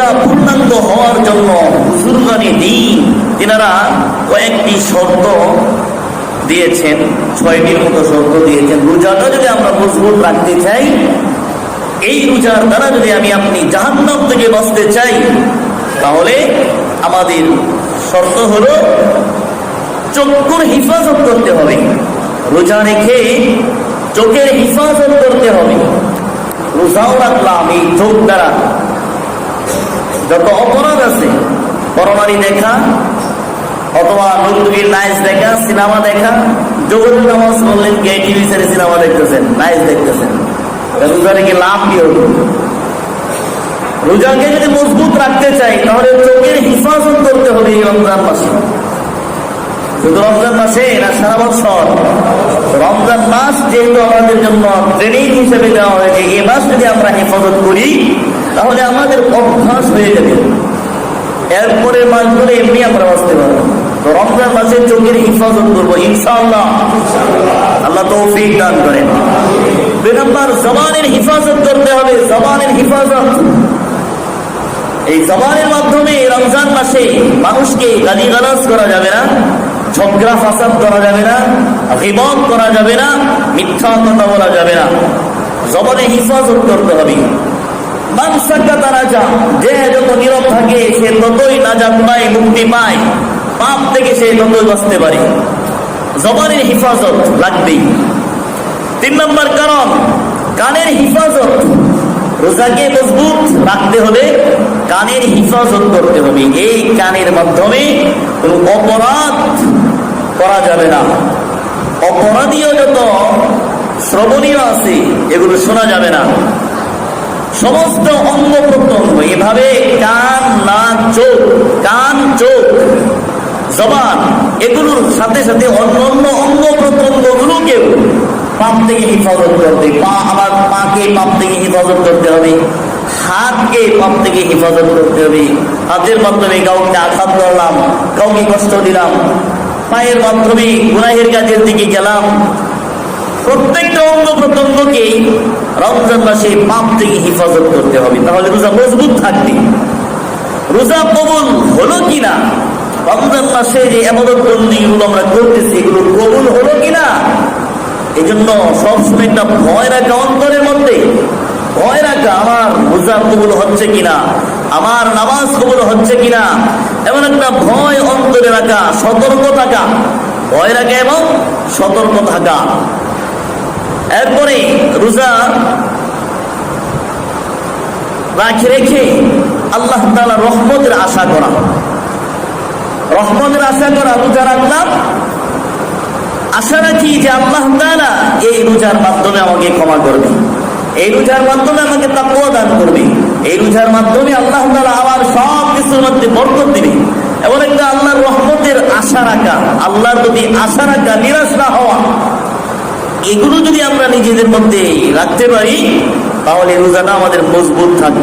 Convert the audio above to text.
রোজা পূর্ণাঙ্গ হওয়ার জন্য বুজুর্গানি দিন, তিনারা কয়েকটি শর্ত দিয়েছেন, ছয়টির মতো শর্ত দিয়েছেন। রোজাটা যদি আমরা মজবুত রাখতে চাই, এই রোজার দ্বারা যদি আমি আপনি জাহান্নাম থেকে বাঁচতে চাই, তাহলে আমাদের শর্ত হলো চক্ষুর হিফাজত করতে হবে। রোজা রেখে চোখের হিফাজত করতে হবে। রোজাও রাখলাম এই চোখ দ্বারা। যত অপরাধ আছে পরমারি দেখা, অথবা নন্দীর নাইস দেখা, সিনেমা দেখা জগৎ নামাজ বললেন কে টিভি ছেড়ে সিনেমা দেখতেছেন, নাইস দেখতেছেন। রোজা রেখে লাভ কি হলো রোজাকে যদি মজবুত রাখতে চাই, তাহলে চোখের হিফাজত করতে হবে এই রমজান মাসে। শুধু রমজান মাসে না, সারা বছর। রমজান মাস যেহেতু আমাদের জন্য ট্রেনিং হিসেবে দেওয়া হয়েছে, এ মাস যদি আমরা হেফাজত করি, তাহলে আমাদের অভ্যাস হয়ে যাবে। এরপরে মাসগুলো এমনি আমরা বাঁচতে পারব। তো রমজান মাসে চোখের হিফাজত করব, ইনশাআল্লাহ। আল্লাহ তৌফিক দান করেন। দুই নম্বর জবানের হিফাজত করতে হবে, জবানের হিফাজত। এই জবানের মাধ্যমে রমজান মাসে মানুষকে গালি গালাজ করা যাবে না, ঝগড়া ফাসাদ করা যাবে না হিমত করা যাবে না, মিথ্যা কথা বলা যাবে না। জবানে হিফাজত করতে হবে। মানসাক্কা তারা যা যে যত নীরব থাকে, সে ততই নাজাত পায়, মুক্তি পায়। পাপ থেকে সে ততই বাঁচতে পারে। জবানের হিফাজত লাগবেই। তিন নম্বর কারণ কানের হিফাজত। রোজাকে মজবুত রাখতে হবে কানের হিফাজত করতে হবে। এই কানের মাধ্যমে কোনো অপরাধ করা যাবে না। অপরাধীয় যত শ্রবণীয় আছে, এগুলো শোনা যাবে না। সমস্ত অঙ্গ প্রত্যঙ্গ, এভাবে কান, নাক, চোখ, কান, চোখ, জবান, এগুলোর সাথে সাথে অন্য অন্য অঙ্গ প্রত্যঙ্গ গুলোকেও পাপ থেকে হেফাজত করতে, পা আবার পাকে পাপ থেকে হেফাজত করতে হবে, হাতকে পাপ থেকে হেফাজত করতে হবে। হাতের মাধ্যমে কাউকে আঘাত করলাম, কাউকে কষ্ট দিলাম, পায়ের মাধ্যমে গুনাহের কাজের দিকে গেলাম। প্রত্যেকটা অঙ্গ প্রত্যঙ্গকে রমজান মাসে পাপ থেকে হেফাজত করতে হবে। তাহলে রোজা মজবুত থাকবে। রোজা কবুল হলো কিনা? রমজান মাসে যে এমদত বন্দিগুলো আমরা করতেছি, এগুলো কবুল হলো কিনা? এই জন্য সবসময় একটা ভয় রাখা অন্তরের মধ্যে। ভয় রাখা, আমার রোজা কবুল হচ্ছে কিনা? আমার নামাজ কবুল হচ্ছে কিনা? এমন একটা ভয় অন্তরে রাখা, সতর্ক থাকা। ভয় রাখা এবং সতর্ক থাকা। এরপরে রোজা রাখে রেখে আল্লাহ তালা রহমতের আশা করা। রহমতের আশা করা রোজা রাখলাম। আশা রাখি যে আল্লাহ তালা এই রোজার মাধ্যমে আমাকে ক্ষমা করবে। এই রোজার মাধ্যমে আমাকে তাকুয়া দান করবে। এই রোজার মাধ্যমে আল্লাহ তালা আমার সব কিছুর মধ্যে বরকত দিবে। এবং একটা আল্লাহর রহমতের আশা রাখা, আল্লাহর প্রতি আশা রাখা, নিরাশ না হওয়া এগুলো যদি আমরা নিজেদের মধ্যে রাখতে পারি তাহলে রোজাটা আমাদের মজবুত থাকবে।